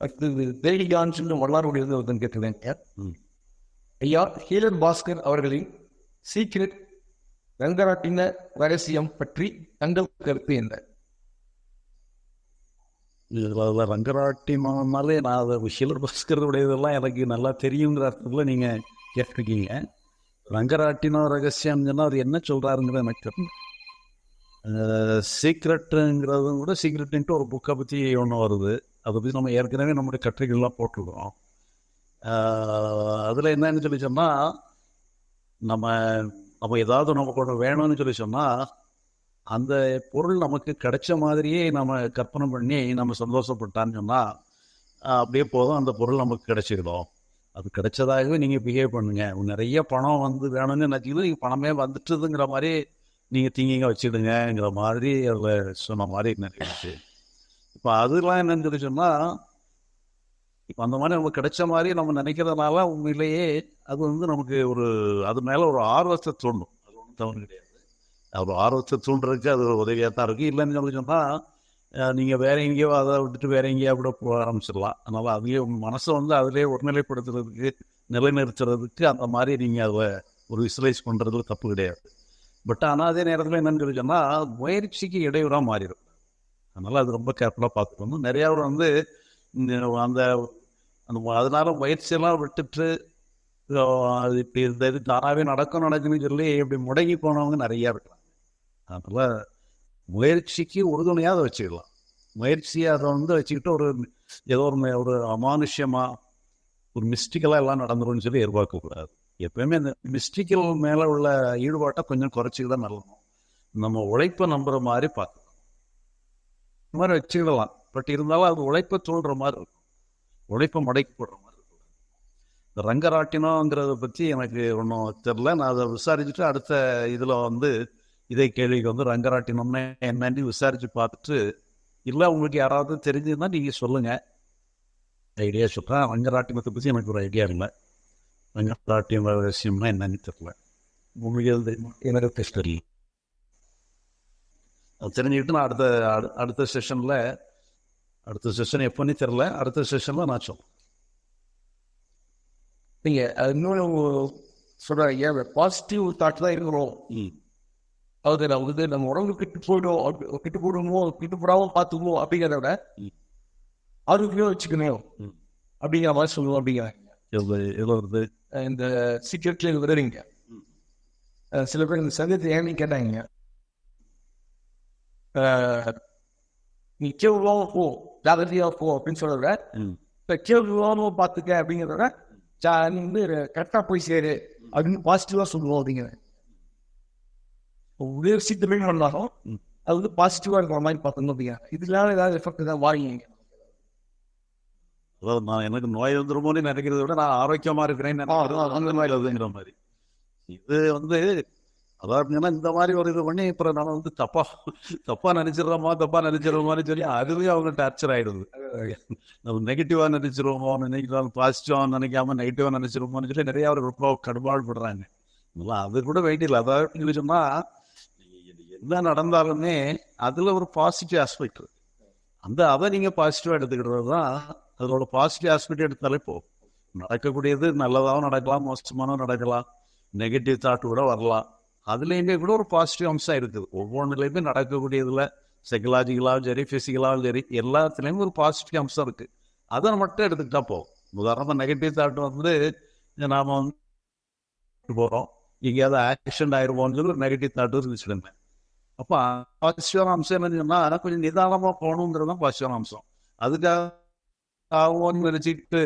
சொல்லும் வரலாறு இருந்து ஒருத்தன் கேட்கிறேன் ம். ஐயா ஹீலர் பாஸ்கர் அவர்களின் சீக்ரெட் ரங்கராட்டின ரகசியம் பற்றி தங்கள் கருத்து என்ன? இதில் ரங்கராட்டினாலே நான் அதை ஷிலர் பாஸ்கருடைய இதெல்லாம் எனக்கு நல்லா தெரியுங்கிற அர்த்தத்தில் நீங்கள் கேட்டிருக்கீங்க. ரங்கராட்டினம் ரகசியம் சொன்னால் அவர் என்ன சொல்கிறாருங்கிறது எனக்கு தெரியல. சீக்ரெட்டுங்கிறதும் கூட சீக்ரெட்டுன்ட்டு ஒரு புக்கை பற்றி ஒன்று வருது. அதை பற்றி நம்ம ஏற்கனவே நம்முடைய கட்டுரைகள்லாம் போட்டிருக்கோம் அதில் என்னன்னு சொல்லி சொன்னால் நம்ம நம்ம ஏதாவது நமக்கு ஒன்று வேணும்னு சொல்லி சொன்னால் அந்த பொருள் நமக்கு கிடைச்ச மாதிரியே நம்ம கற்பனை பண்ணி நம்ம சந்தோஷப்பட்டான்னு சொன்னால் அப்படியே போதும். அந்த பொருள் நமக்கு கிடைச்சிக்கிடும் அது கிடைச்சதாகவே நீங்கள் பிஹேவ் பண்ணுங்க. நிறைய பணம் வந்து வேணும்னு நினச்சிக்கிது நீங்கள் பணமே வந்துட்டுதுங்கிற மாதிரி நீங்கள் திங்கிங்க வச்சுடுங்கிற மாதிரி அதில் சொன்ன மாதிரி நினைச்சு. இப்போ அதெல்லாம் என்னன்னு சொல்லி சொன்னால் இப்போ அந்த மாதிரி நமக்கு கிடைச்ச மாதிரி நம்ம நினைக்கிறதுனால உண்மையிலேயே அது வந்து நமக்கு ஒரு அது மேலே ஒரு ஆர்வத்தை தூண்டும். அது ஒன்றும் தவறு கிடையாது. ஒரு ஆர்வத்தை தூண்டுறதுக்கு அது ஒரு உதவியாக தான் இருக்குது இல்லைன்னு சொல்லி சொன்னால் நீங்கள் வேற எங்கேயோ அதை விட்டுட்டு வேற எங்கேயோ கூட போக ஆரம்பிச்சிடலாம். அதனால் அதுலேயே மனசை வந்து அதிலே ஒருநிலைப்படுத்துறதுக்கு நிலைநிறுத்துறதுக்கு அந்த மாதிரி நீங்கள் அதை ஒரு விசுவலைஸ் பண்ணுறதுல தப்பு கிடையாது. பட் ஆனால் அதே நேரத்தில் என்னன்னு சொல்லி சொன்னால் முயற்சிக்கு இடையூறாக மாறிடும். அதனால் அது ரொம்ப கேர்ஃபுல்லாக பார்த்துக்கணும். நிறையா வந்து இந்த அந்த அந்த அதனால முயற்சியெல்லாம் விட்டுட்டு அது இப்படி இந்த இது தானாகவே நடக்கும் நடக்குன்னு சொல்லி இப்படி முடங்கி போனவங்க நிறையா இருக்கிறாங்க அதனால் முயற்சிக்கு உறுதுணையாக அதை வச்சுக்கலாம். முயற்சியை அதை வந்து வச்சுக்கிட்டு ஒரு ஏதோ ஒரு ஒரு அமானுஷ்யமாக ஒரு மிஸ்டிக்கலாக எல்லாம் நடந்துரும்னு சொல்லி எதிர்பார்க்கக்கூடாது. எப்பயுமே இந்த மிஸ்டிக்கல் மேலே உள்ள ஈடுபாட்டை கொஞ்சம் குறைச்சிக்கிட்டா நல்லணும் நம்ம உழைப்பை நம்புகிற மாதிரி பார்க்கணும் மாதிரி வச்சுக்கலாம். பட் இருந்தாலும் அது உழைப்பை தூண்டுற மாதிரி இருக்கும். உழைப்பை முடக்கி போடுற மாதிரி இருக்கும். இந்த பற்றி எனக்கு ஒன்றும் தெரில நான் அதை விசாரிச்சுட்டு அடுத்த இதில் வந்து இதே கேள்விக்கு வந்து ரங்கராட்டினம்னு என்னன்னு விசாரிச்சு பார்த்துட்டு இல்லை உங்களுக்கு யாராவது தெரிஞ்சதுன்னா நீங்கள் சொல்லுங்கள் ஐடியா சொல்கிறேன் ரங்கராட்டினத்தை பற்றி எனக்கு ஒரு ஐடியா இல்லை. ரங்கராட்டியம் விஷயம்னா என்னன்னு தெரியல. உங்களுக்கு எனக்கு டெஸ்ட் தெரிஞ்சுக்கிட்டு நான் அடுத்த அடு- அடுத்த செஷனில் அடுத்த செஷன் எப்போன்னு தெரில அடுத்த செஷனில் நான் சொல்றேன் நீங்க அது இன்னொன்று சொல்றாங்க ஐயா பாசிட்டிவ் தாட் தான் இருக்கிறோம். அது நம்ம வந்து நம்ம உடம்பு கெட்டு போயிடும் கெட்டு போடுமோ கெட்டு போடாம பார்த்துக்குவோம் அப்படிங்கிறத விட. ஆரோக்கியம் வச்சுக்கணும். அப்படிங்கிற மாதிரி சொல்லுவோம் அப்படிங்கிறாங்க இந்த சீக்கிரட்ல விடுறீங்க சில பேர் இந்த சங்கத்தை ஏன்னு கேட்டாங்க? நீ கேள்வாம போ ஜாகிரதையா போ அப்படின்னு ம். இப்போ கேள்வாம பார்த்துக்க அப்படிங்கிறத ஜா நீ வந்து கரெக்டாக போய் சேரு அப்படின்னு பாசிட்டிவாக சொல்லுவோம் அப்படிங்கிறேன் உயர் சித்தமே பண்ணாலும் ம். அது வந்து பாசிட்டிவாக இருக்கிற மாதிரி பார்த்தோம் அப்படிங்க இதனால ஏதாவது எஃபெக்ட் தான் வாங்கிங்க அதாவது நான் எனக்கு நோய் வந்துருமோன்னு நினைக்கிறத விட நான் ஆரோக்கியமா இருக்கிறேன்னு நினைக்கிறது ஆ, அந்த மாதிரி. இது வந்து அதாவதுங்கன்னா இந்த மாதிரி ஒரு இது பண்ணி அப்புறம் நம்ம வந்து தப்பா தப்பா நினைச்சிடுறோமா தப்பா நினைச்சிடுறோமான்னு சொல்லி அதுவே அவங்க டார்ச்சர் ஆயிடுது. நம்ம நெகட்டிவா நினைச்சிருவோமோ நினைக்கிறோம் பாசிட்டிவா நினைக்காம நெகட்டிவா நினைச்சிருவோமோன்னு சொல்லி நிறைய அவர் ரொம்ப கடுபாடுபடுறாங்க அதனால அது கூட வெயிட் இல்லை. அதாவது சொன்னா என்ன நடந்தாலுமே அதுல ஒரு பாசிட்டிவ் ஆஸ்பெக்ட் அந்த அதை நீங்க பாசிட்டிவா எடுத்துக்கிட்டது தான் அதோட பாசிட்டிவ் ஆஸ்பெக்ட் எடுத்தாலே போதும். நடக்கக்கூடியது நல்லதாகவும் நடக்கலாம் மோசமானவும் நடக்கலாம். நெகட்டிவ் தாட் கூட வரலாம். அதுலேயுமே கூட ஒரு பாசிட்டிவ் அம்சம் இருக்குது. ஒவ்வொன்றுலேயுமே நடக்கக்கூடியதுல சைக்கலாஜிக்கலாகவும் சரி ஃபிசிக்கலாகவும் சரி எல்லாத்துலேயுமே ஒரு பாசிட்டிவ் அம்சம் இருக்கு. அதை மட்டும் எடுத்துக்கிட்டா போகும் உதாரணமாக நெகட்டிவ் தாட் வந்து நாம வந்து போகிறோம் எங்கேயாவது ஆக்சிடென்ட் ஆயிடுவோம்னு சொல்லி ஒரு நெகட்டிவ் தாட் இருந்துச்சுடுங்க அப்போ பாசிட்டிவான அம்சம் என்னன்னு சொன்னால் கொஞ்சம் நிதானமாக போகணுங்கிறது தான் பாசிட்டிவான அம்சம். அதுக்காக ஆகும்னு நினச்சிக்கிட்டு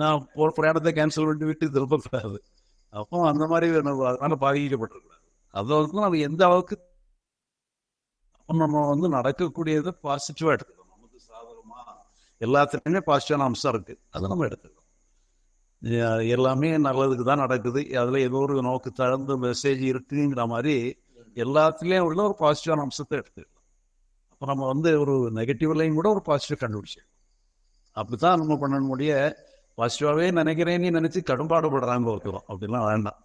நான் ஒரு பிரயாணத்தை கேன்சல் பண்ணிட்டு விட்டு திருப்பக்கூடாது அப்போ அந்த மாதிரி அதனால் அதனால பாதிக்கப்பட்டிருக்கூடாது அதை நம்ம எந்த அளவுக்கு நம்ம வந்து நடக்கக்கூடியது பாசிட்டிவாக எடுத்துக்கணும். நமக்கு சாதகமா எல்லாத்துலேயுமே பாசிட்டிவான அம்சம் இருக்கு. அதை நம்ம எடுத்துக்கணும். எல்லாமே நல்லதுக்கு தான் நடக்குது. அதில் ஏதோ ஒரு நோக்கு தகுந்த மெசேஜ் இருக்குங்கிற மாதிரி எல்லாத்துலேயும் உள்ள ஒரு பாசிட்டிவான அம்சத்தை எடுத்துக்கலாம் அப்போ நம்ம வந்து ஒரு நெகட்டிவ்லையும் கூட ஒரு பாசிட்டிவ் கண்டுபிடிச்சிடலாம். அப்படித்தான் நம்ம பண்ண முடிய பாசிட்டிவாகவே நினைக்கிறேன்னு நினச்சி கடும்பாடுபடுறாங்க ஒருத்தரும். அப்படிலாம் வேண்டாம்.